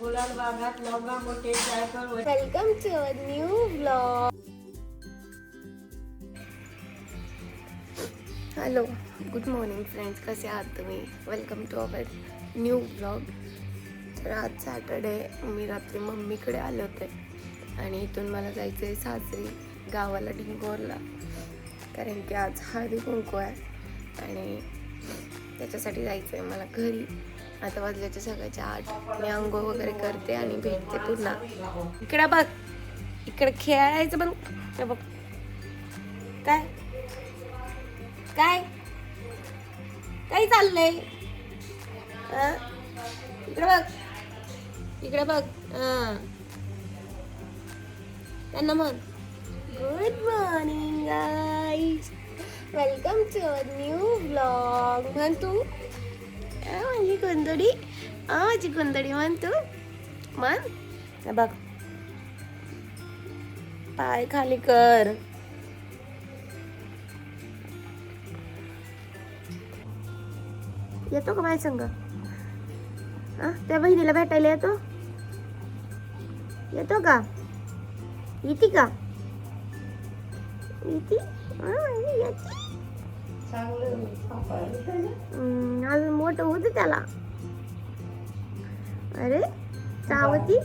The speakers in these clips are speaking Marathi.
गुलाल बागात लवंगा मोठे जायफळ welcome to our new blog hello good morning friends कसे आहात तुम्ही? Welcome to our new blog तर आज सॅटर्डे मी रात्री मम्मीकडे आले होते. आणि इथून मला जायचं आहे सासरी गावाला डिंगोरला कारण की आज हळदी कुंकू आहे. आणि त्याच्यासाठी जायचं आहे मला घरी. आता वाजल्याच्या सकाळच्या आठ. मी आंघोळ वगैरे करते आणि भेटते पुन्हा. इकडे बघ. इकडे खेळायचं पण बघ. काय? काय? काय चाललंय? इकडं इकडे बघ. इकडे बघ. हा त्यांना मग good morning guys welcome to our new blog म्हण तू. गोंधळी माझी गोंधळी म्हण तू म्हण बघ पाय खाली कर येतो का माझ्या संग अं, त्या बहिणीला भेटायला येतो येतो का येते का येते येते अजून मोठं होतं त्याला. अरे चावती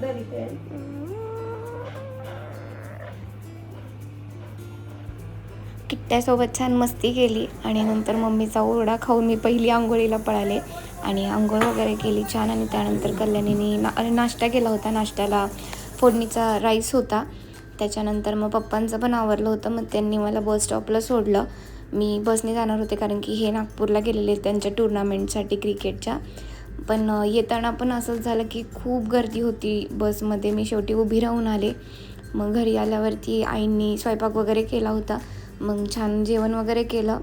नाही ते. किट्ट्यासोबत छान मस्ती केली आणि नंतर मम्मीचा ओरडा खाऊन मी पहिली आंघोळीला पळाले आणि आंघोळ वगैरे केली छान आणि त्यानंतर कल्याणीने ना नाश्ता केला होता नाश्त्याला. फोडणीचा राईस होता. त्याच्यानंतर मग पप्पांचं पण आवरलं होतं. मग त्यांनी मला बस स्टॉपला सोडलं. मी बसने जाणार होते कारण की हे नागपूरला गेलेले त्यांच्या टुर्नामेंटसाठी क्रिकेटच्या. पण येताना पण असंच झालं की खूप गर्दी होती बसमध्ये. मी शेवटी उभी राहून आले. मग घरी आल्यावरती आईंनी स्वयंपाक वगैरे केला होता. मग छान जेवण वगैरे केलं.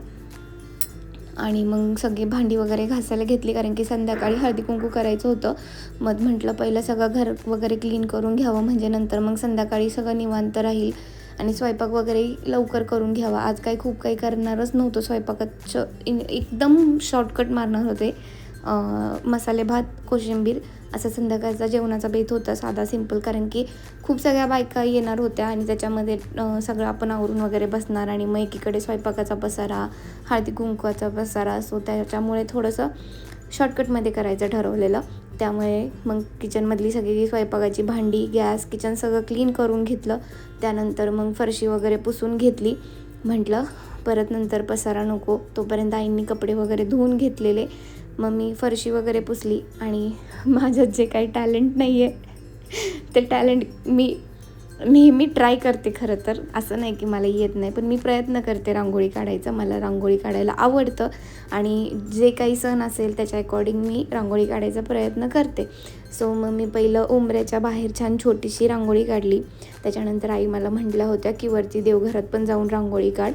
आणि मग सगळी भांडी वगैरे घासायला घेतली कारण की संध्याकाळी हळदी कुंकू करायचं होतं. मग म्हटलं पहिलं सगळं घर वगैरे क्लीन करून घ्यावं म्हणजे नंतर मग संध्याकाळी सगळं निवांत राहील. आणि स्वयंपाक वगैरे लवकर करून घ्यावा. आज काही खूप काही करणारच नव्हतं स्वयंपाकाचं. एकदम शॉर्टकट मारणार होते. मसाले भात कोशिंबीर असा संध्याकाळचा जेवणाचा बेत होता साधा सिंपल कारण की खूप सगळ्या बायका येणार होत्या आणि त्याच्यामध्ये सगळं आपण आवरून वगैरे बसणार आणि मग एकीकडे स्वयंपाकाचा पसारा हळदी कुंकवाचा पसारा असो त्याच्यामुळे थोडंसं शॉर्टकटमध्ये करायचं ठरवलेलं. त्यामुळे मग किचनमधली सगळी स्वयंपाकाची भांडी गॅस किचन सगळं क्लीन करून घेतलं. त्यानंतर मग फरशी वगैरे पुसून घेतली. म्हटलं परत नंतर पसारा नको. तोपर्यंत आईंनी कपडे वगैरे धुवून घेतलेले. मग मी फरशी वगैरे पुसली आणि माझ्यात जे काही टॅलेंट नाही आहे ते टॅलेंट मी नेहमी ट्राय करते खरं तर. असं नाही की मला येत नाही पण मी प्रयत्न करते रांगोळी काढायचा. मला रांगोळी काढायला आवडतं आणि जे काही सण असेल त्याच्या अकॉर्डिंग मी रांगोळी काढायचा प्रयत्न करते. सो मग मी पहिलं उंबऱ्याच्या बाहेर छान छोटीशी रांगोळी काढली. त्याच्यानंतर आई मला म्हटल्या होत्या की वरती देवघरात पण जाऊन रांगोळी काढ.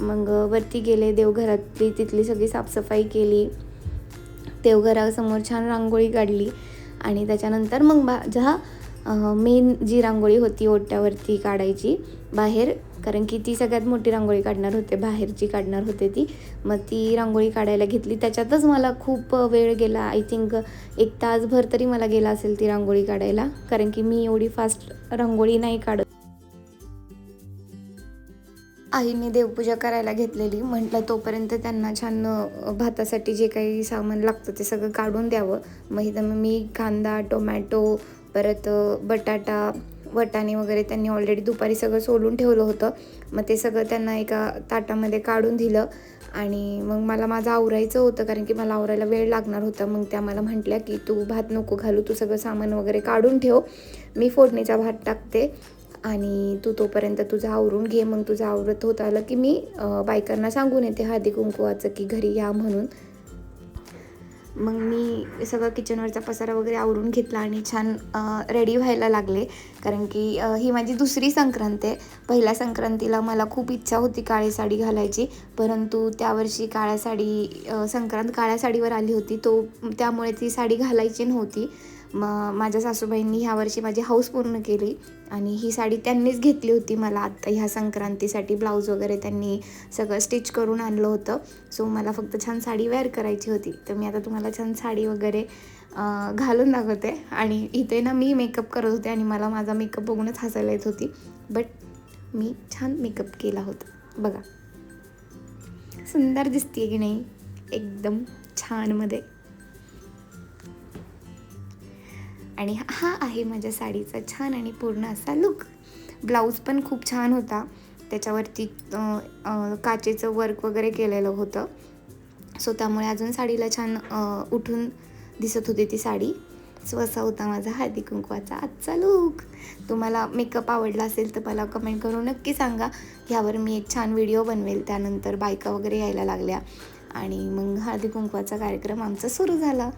मग वरती गेले देवघरातली तिथली सगळी साफसफाई केली. देवघरासमोर छान रांगोळी काढली. आणि त्याच्यानंतर मग माझ्या मेन जी रांगोळी होती ओट्यावरती काढायची बाहेर कारण की ती सगळ्यात मोठी रांगोळी काढणार होते बाहेरची काढणार होते ती मग ती रांगोळी काढायला घेतली. त्याच्यातच मला खूप वेळ गेला. आय थिंक एक तासभर तरी मला गेला असेल ती रांगोळी काढायला कारण की मी एवढी फास्ट रांगोळी नाही काढत. आईने देवपूजा करायला घेतलेली. म्हटलं तोपर्यंत त्यांना छान भातासाठी जे काही सामान लागतं ते सगळं काढून द्यावं. मग इथं मग मी कांदा टोमॅटो परत बटाटा वटाणे वगैरे त्यांनी ऑलरेडी दुपारी सगळं सोलून ठेवलं होतं. मग ते सगळं त्यांना एका ताटामध्ये काढून दिलं. आणि मग मला माझं आवरायचं होतं कारण की मला आवरायला वेळ लागणार होता. मग त्या मला म्हटल्या की तू भात नको घालू तू सगळं सामान वगैरे काढून ठेव. मी फोडणीचा भात टाकते. आणि तू तोपर्यंत तुझं आवरून घे मग तुझं आवरत होत आलं की मी बायकांना सांगून येते हळदी कुंकुवाचं की घरी या म्हणून. मग मी सगळं किचनवरचा पसारा वगैरे आवरून घेतला आणि छान रेडी व्हायला लागले. कारण की ही माझी दुसरी संक्रांत आहे. पहिल्या संक्रांतीला मला खूप इच्छा होती काळी साडी घालायची. परंतु त्यावर्षी काळ्या साडी संक्रांत काळ्या साडीवर आली होती तो त्यामुळे ती साडी घालायची नव्हती. मग माझ्या सासूबाईंनी ह्यावर्षी माझी हाऊस पूर्ण केली. आणि ही साडी त्यांनीच घेतली होती मला. आत्ता ह्या संक्रांतीसाठी ब्लाऊज वगैरे त्यांनी सगळं स्टिच करून आणलं होतं. सो मला फक्त छान साडी वेअर करायची होती. तर मी आता तुम्हाला छान साडी वगैरे घालून दाखवते. आणि इथे ना मी मेकअप करत होते आणि मला माझा मेकअप बघूनच हसायला येत होती. बट मी छान मेकअप केला होता. बघा. सुंदर दिसते की नाही? एकदम छानमध्ये आणि हा आहे माझ्या साडीचा छान आणि पूर्ण असा लुक ब्लाऊज पण खूप छान होता. त्याच्यावरती काचेचं वर्क वगैरे केलेलं होतं. सो त्यामुळे अजून साडीला छान उठून दिसत होती ती साडी. सो असा होता माझा हळदी कुंकवाचा आजचा लुक तुम्हाला मेकअप आवडला असेल तर मला कमेंट करून नक्की सांगा. ह्यावर मी एक छान व्हिडिओ बनवेल. त्यानंतर बायका वगैरे यायला लागल्या. आणि मग हळदी कुंकवाचा कार्यक्रम आमचा सुरू झाला.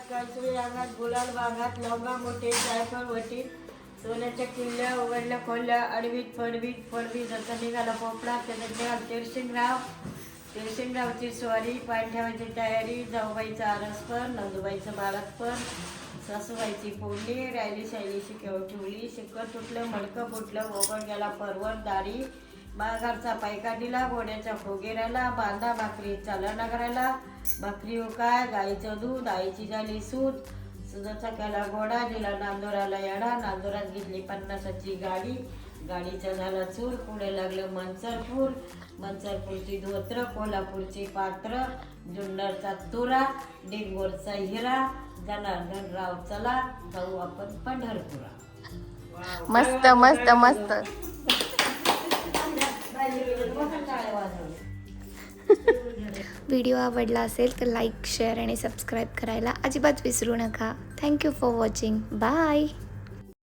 काजळी अंगात गुलाल बागात लवंगा मोठे जायफळ वटी सोन्याच्या किल्ल्या उघडल्या खोल्या अडवीत फडवीत फडवी जसा निघाला पोपडा त्याचा निघाला तिरशिंगराव तिरशिंगरावची स्वारी पाय ठेवायची तयारी जाऊबाईचा आरसपण नंदूबाईचं बाळकपर सासूबाईची पोळली रायली शैलीशी केव ठेवली शिकर तुटलं मडकं फुटलं ओघड गेला परवर दारी माघारचा पायका दिला घोड्याच्या फोगेऱ्याला बांधा भाकरी चालना करायला. भाकरी हो काय गाईचं दूध आईची झाली सूत. सुधाचा केला घोडा दिला नांदोराला येडा. नांदोरात घेतली पन्नासाची गाडी. गाडीचा झाला चूर पुढे लागलं मनसरपूर. मनसरपूरची धोत्र कोल्हापूरची पात्र जुन्नरचा तुरा डिंगोरचा हिरा. जनार्दन राव चला जाऊ आपण पंढरपुरा मस्त मस्त मस्त. व्हिडिओ आवडला असेल तर लाईक शेअर आणि सबस्क्राईब करायला अजिबात विसरू नका. Thank you for watching bye